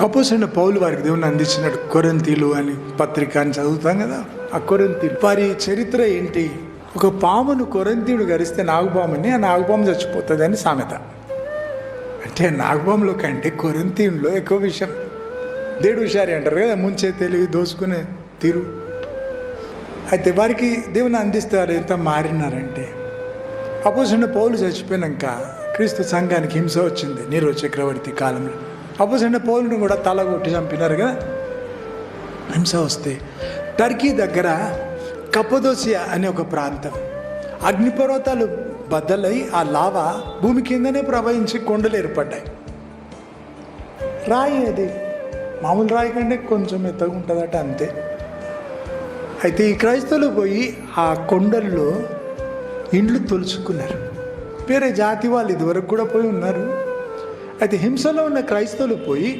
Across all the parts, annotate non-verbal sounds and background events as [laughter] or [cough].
అపోసిన పౌలు వారికి దేవుని అందించినాడు కొరంతీలు అని పత్రిక అని చదువుతాం కదా ఆ కొరంతీలు వారి చరిత్ర ఏంటి? ఒక పామును కొరంతీయుడు గరిస్తే నాగుపాముని ఆ నాగుపాము చచ్చిపోతుంది అని సామెత. అంటే నాగుపాములో కంటే కొరంతీయుల్లో ఎక్కువ విషయం. దేడు హుషారి అంటారు కదా ముంచే తెలివి దోసుకునే తీరు. అయితే వారికి దేవుని అందిస్తే వారు ఎంత మారినారంటే అపోసిన పౌలు చచ్చిపోయినాక క్రీస్తు సంఘానికి హింస వచ్చింది నీరో చక్రవర్తి కాలంలో. అపోసిన పౌరుని కూడా తల కొట్టి చంపినారు కదా? హింస వస్తే. టర్కీ దగ్గర కప్పదోసియా అనే ఒక ప్రాంతం. అగ్నిపర్వతాలు బద్దలై ఆ లావా భూమి కిందనే ప్రవహించి కొండలు ఏర్పడ్డాయి. రాయి అది మామూలు రాయి కంటే కొంచెం ఎత్తగుంటుందట అంతే. అయితే ఈ క్రైస్తవులు పోయి ఆ కొండల్లో ఇండ్లు తొలుచుకున్నారు. వేరే జాతి వాళ్ళు ఇదివరకు కూడా పోయి ఉన్నారు. అయితే హింసలో ఉన్న క్రైస్తవులు పోయి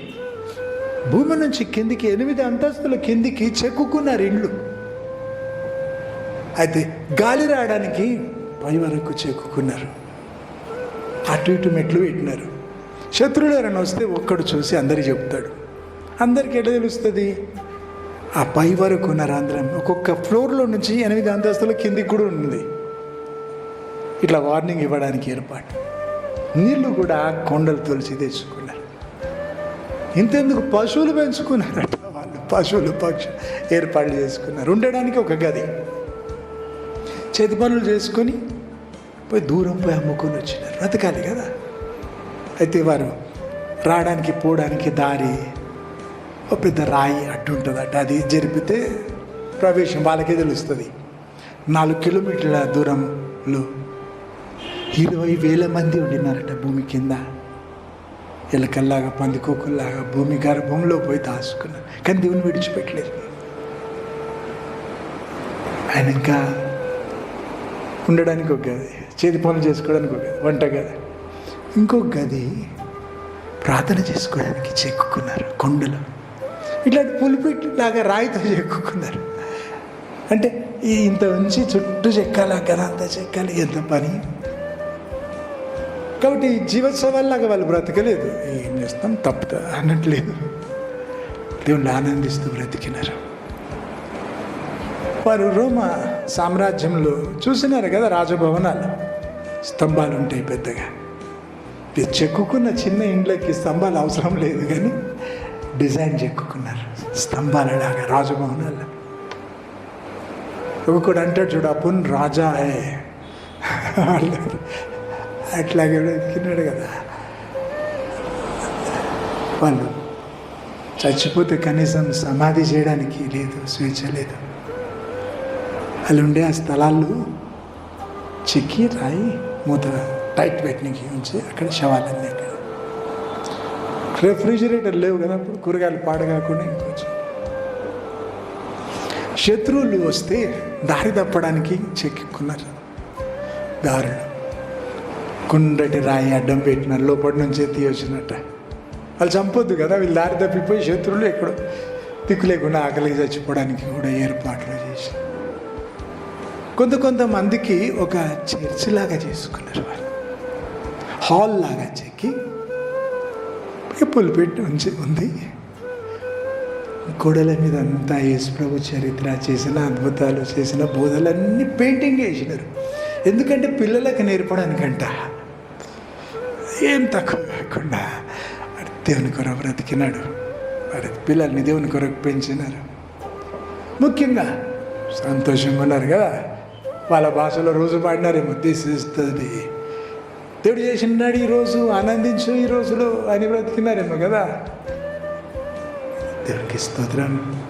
భూమి నుంచి కిందికి ఎనిమిది అంతస్తుల కిందికి చెక్కుకున్నారు ఇండ్లు. అయితే గాలి రావడానికి పై వరకు చెక్కుకున్నారు. అటు ఇటు మెట్లు పెట్టినారు. శత్రువులు ఎవరైనా వస్తే ఒక్కడు చూసి అందరికి చెప్తాడు. అందరికి ఎట్లా తెలుస్తుంది? ఆ పై వరకు ఉన్నారు అందరం ఒక్కొక్క ఫ్లోర్లో నుంచి ఎనిమిది అంతస్తుల కిందికి కూడా ఉంది ఇట్లా వార్నింగ్ ఇవ్వడానికి ఏర్పాటు. నీళ్ళు కూడా కొండలు తొలిచి తెచ్చుకున్నారు. ఇంతెందుకు పశువులు పెంచుకున్నారట వాళ్ళు. పశువులు పక్షులు ఏర్పాట్లు చేసుకున్నారు. ఉండడానికి ఒక గది. చేతి పనులు చేసుకొని పోయి దూరం పోయి అమ్ముకొని వచ్చినారు. బ్రతకాలి కదా. అయితే వారు రావడానికి పోవడానికి దారి ఒక పెద్ద రాయి అడ్డు ఉంటుందట. అది జరిపితే ప్రవేశం వాళ్ళకే తెలుస్తుంది. నాలుగు కిలోమీటర్ల దూరంలో ఇరవై వేల మంది ఉండినారట భూమి కింద. ఎలకల్లాగా పందికోకుల్లాగా భూమి గర్భంలో పోయి దాచుకున్నారు. కానీ దేవుని విడిచిపెట్టలేదు. ఆయన ఇంకా ఉండడానికి ఒక గది చేతి పనులు చేసుకోవడానికి ఒక గది వంట గది. ఇంకొక గది ప్రార్థన చేసుకోవడానికి చెక్కుకున్నారు కొండలు. ఇట్లాంటి పులిపిట్ లాగా రాయితో చెక్కుకున్నారు. అంటే ఇంత ఉంచి చుట్టూ చెక్కాలి ఆ గద అంతా చెక్కాలి ఎంత పని? కాబట్టి జీవోత్సవాల్లాగా వాళ్ళు బ్రతకలేదు. ఏం చేస్తాం? తప్పుతా అన్నట్లేదు దేవుణ్ణి ఆనందిస్తూ బ్రతికినారు. వారు రోమ సామ్రాజ్యంలో చూసినారు కదా రాజభవనాలు. స్తంభాలు ఉంటాయి పెద్దగా. ఇది చెక్కుకున్న చిన్న ఇండ్లకి స్తంభాలు అవసరం లేదు కానీ డిజైన్ చెక్కుకున్నారు. స్తంభాలలాగా రాజభవనాలు. ఒకడు అంటాడు చూడు అప్పున్ రాజా హే. [laughs] అట్లాగే తిన్నాడు కదా. వాళ్ళు చచ్చిపోతే కనీసం సమాధి చేయడానికి లేదు స్వేచ్ఛ లేదు. వాళ్ళు ఉండే ఆ స్థలాల్లో చెక్కి రాయి మూత టైట్ పెట్టినకి ఉంచి అక్కడ శవాలన్నీ అక్కడ రెఫ్రిజిరేటర్ లేవు కదా అప్పుడు కూరగాయలు పాడగాకుండా ఇంకొచ్చు శత్రువులు వస్తే దారి తప్పడానికి చెక్కున్నారు దారులు కుండటి రాయి అడ్డం పెట్టినారు లోపటి నుంచి తీయొచ్చినట్ట. వాళ్ళు చంపొద్దు కదా వీళ్ళు దారి తప్పిపోయి శత్రువులు ఎక్కడో దిక్కు లేకుండా ఆకలికి చచ్చిపోవడానికి కూడా ఏర్పాట్లు చేసి కొంత కొంతమందికి ఒక చర్చ్ లాగా చేసుకున్నారు వాళ్ళు. హాల్ లాగా చెక్కి పులిపెట్టి ఉంచి ఉంది. గోడల మీద అంతా యేసుప్రభు చరిత్ర చేసిన అద్భుతాలు చేసిన బోధలన్నీ పెయింటింగ్ వేసినారు. ఎందుకంటే పిల్లలకు నేర్పడానికంట. ఏం తక్కువ కాకుండా వాడు దేవుని కొరకు బ్రతికినాడు. వాడి పిల్లల్ని దేవుని కొరకు పెంచినారు. ముఖ్యంగా సంతోషంగా ఉన్నారు కదా. వాళ్ళ భాషలో రోజు పాడినారేమో తీసిస్తుంది దేవుడు చేసినాడు ఈరోజు ఆనందించు ఈ రోజులో అని బ్రతికినారేమో కదా. దేవుడికి స్తోత్రం.